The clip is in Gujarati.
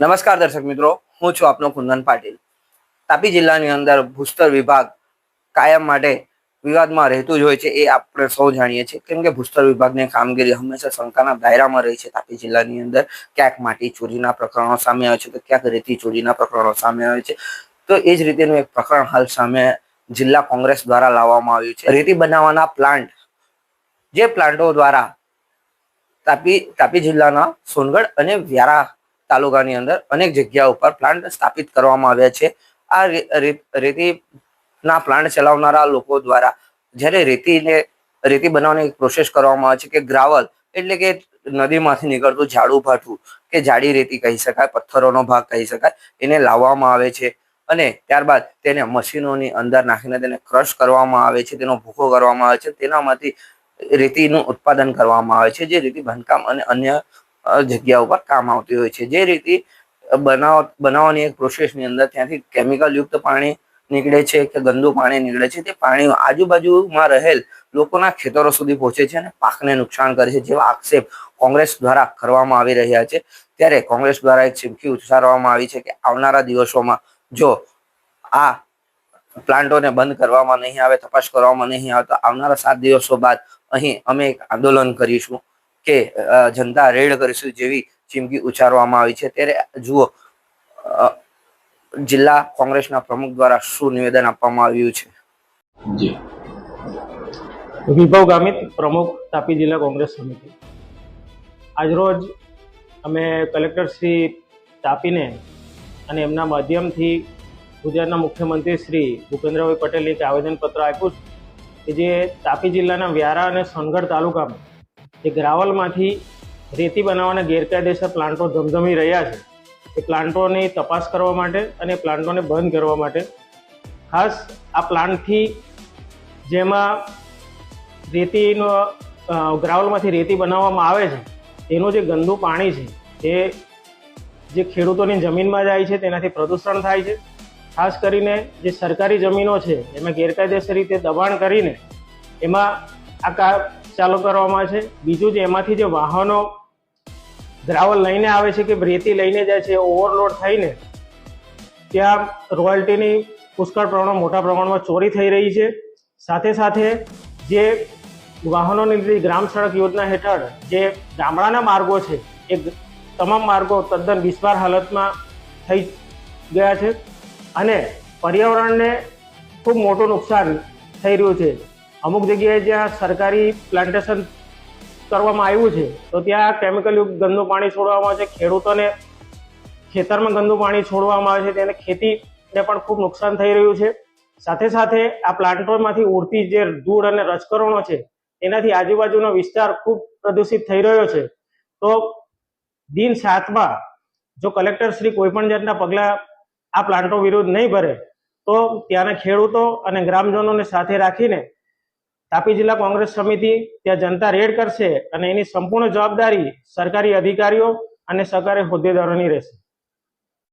નમસ્કાર દર્શક મિત્રો, હું છું આપનો કુંદન પાટીલ. તાપી જિલ્લાની અંદર ભૂસ્તર વિભાગ કાયમ માટે વિવાદમાં રહેતું જ હોય છે એ આપણે સૌ જાણીએ છીએ. કેમ કે ભૂસ્તર વિભાગની કામગીરી હંમેશા શંકાના દાયરામાં રહી છે તાપી જિલ્લાની અંદર. ક્યાંક માટી ચોરીના પ્રકરણો સામે આવે છે, તો ક્યાંક રેતી ચોરીના પ્રકરણો સામે આવે છે. તો એ જ રીતેનું એક પ્રકરણ હાલ સામે જિલ્લા કોંગ્રેસ દ્વારા લાવવામાં આવ્યું છે. રેતી બનાવવાના પ્લાન્ટ, જે પ્લાન્ટો દ્વારા તાપી તાપી જિલ્લાના સોનગઢ અને વ્યારા તાલુકાની અંદર અનેક જગ્યા ઉપર પ્લાન્ટ સ્થાપિત કરવામાં આવ્યા છે. આ રેતીના પ્લાન્ટ ચલાવનારા લોકો દ્વારા જ્યારે રેતીને, રેતી બનાવવાની પ્રોસેસ કરવામાં આવે છે કે ગ્રાવલ એટલે કે નદીમાંથી નીકળતું જાડું ભાઠું કે જાડી રેતી કહી શકાય, પથ્થરોનો ભાગ કહી શકાય, એને લાવવામાં આવે છે. અને ત્યારબાદ તેને મશીનોની અંદર નાખીને તેને ક્રશ કરવામાં આવે છે, તેનો ભૂકો કરવામાં આવે છે, તેનામાંથી રેતીનું ઉત્પાદન કરવામાં આવે છે. જે રેતી બાંધકામ અને અન્ય જગ્યા ઉપર કામ આવતી હોય છે. જે રીતે બનાવ, બનાવવાની એક પ્રોસેસની અંદર ત્યાંથી કેમિકલ યુક્ત પાણી નીકળે છે કે ગંદુ પાણી નીકળે છે તે પાણી આજુબાજુમાં રહેલ લોકોના ખેતરો સુધી પહોંચે છે અને પાકને નુકસાન કરે છે. જેવા આક્ષેપ કોંગ્રેસ દ્વારા કરવામાં આવી રહ્યા છે. ત્યારે કોંગ્રેસ દ્વારા એક ચીમકી ઉચ્ચારવામાં આવી છે કે આવનારા દિવસોમાં જો આ પ્લાન્ટોને બંધ કરવામાં નહીં આવે, તપાસ કરવામાં નહીં આવે, તો આવનારા સાત દિવસો બાદ અહીં અમે એક આંદોલન કરીશું. કે જનતા રેડ કરીશું જેવી ચીમકી ઉચ્ચારવામાં આવી છે. ત્યારે જુઓ જિલ્લા કોંગ્રેસના પ્રમુખ દ્વારા શું નિવેદન આપવામાં આવ્યું છે? વિભવ ગામિત પ્રમુખ તાપી જિલ્લા કોંગ્રેસ સમિતિ. આજરોજ અમે કલેક્ટર શ્રી તાપીને અને એમના માધ્યમથી ગુજરાતના મુખ્યમંત્રી શ્રી ભૂપેન્દ્રભાઈ પટેલને એક આવેદનપત્ર આપ્યું છે કે જે તાપી જિલ્લાના વ્યારા અને સોનગઢ તાલુકામાં જે ગ્રાવલમાંથી રેતી બનાવવાના ગેરકાયદેસર પ્લાન્ટો ધમધમી રહ્યા છે. એ પ્લાન્ટોની તપાસ કરવા માટે અને પ્લાન્ટોને બંધ કરવા માટે ખાસ આ પ્લાન્ટથી જેમાં રેતીનો ગ્રાવલમાંથી રેતી બનાવવામાં આવે છે, એનું જે ગંદુ પાણી છે, એ જે ખેડૂતોની જમીનમાં જાય છે, તેનાથી પ્રદૂષણ થાય છે. ખાસ કરીને જે સરકારી જમીનો છે, એમાં ગેરકાયદેસર રીતે દબાણ કરીને એમાં આ ચાલુ કરવામાં છે. બીજું જે એમાંથી જે વાહનો દ્રાવણ લઈને આવે છે કે રેતી લઈને જાય છે ઓવરલોડ થઈને ત્યાં રોયલ્ટીની પુષ્કળ પ્રમાણમાં, મોટા પ્રમાણમાં ચોરી થઈ રહી છે. સાથે સાથે જે વાહનોની લીધે ગ્રામ સડક યોજના હેઠળ જે ગામડાના માર્ગો છે, એ તમામ માર્ગો તદ્દન બિસ્માર હાલતમાં થઈ ગયા છે. અને પર્યાવરણને ખૂબ મોટું નુકસાન થઈ રહ્યું છે. અમુક જગ્યાએ જ્યાં સરકારી પ્લાન્ટેશન કરવામાં આવ્યું છે, તો ત્યાં કેમિકલ યુક્ત ગંદુ પાણી છોડવામાં આવે છે, ખેડૂતોને ખેતરમાં ગંદુ પાણી છોડવામાં આવે છે, તેને ખેતીને પણ ખૂબ નુકસાન થઈ રહ્યું છે. સાથે સાથે આ પ્લાન્ટોમાંથી ઉડતી જે ધૂળ અને રજકરણો છે, એનાથી આજુબાજુનો વિસ્તાર ખૂબ પ્રદૂષિત થઈ રહ્યો છે. તો દિન સાતમાં જો કલેક્ટર શ્રી કોઈ પણ જાતના પગલાં આ પ્લાન્ટો વિરુદ્ધ નહીં ભરે, તો ત્યાંના ખેડૂતો અને ગ્રામજનોને સાથે રાખીને તાપી જિલ્લા કોંગ્રેસ સમિતિ ત્યાં જનતા રેડ કરશે અને એની સંપૂર્ણ જવાબદારી સરકારી અધિકારીઓ અને સરકારી હોદ્દેદારોની રહેશે.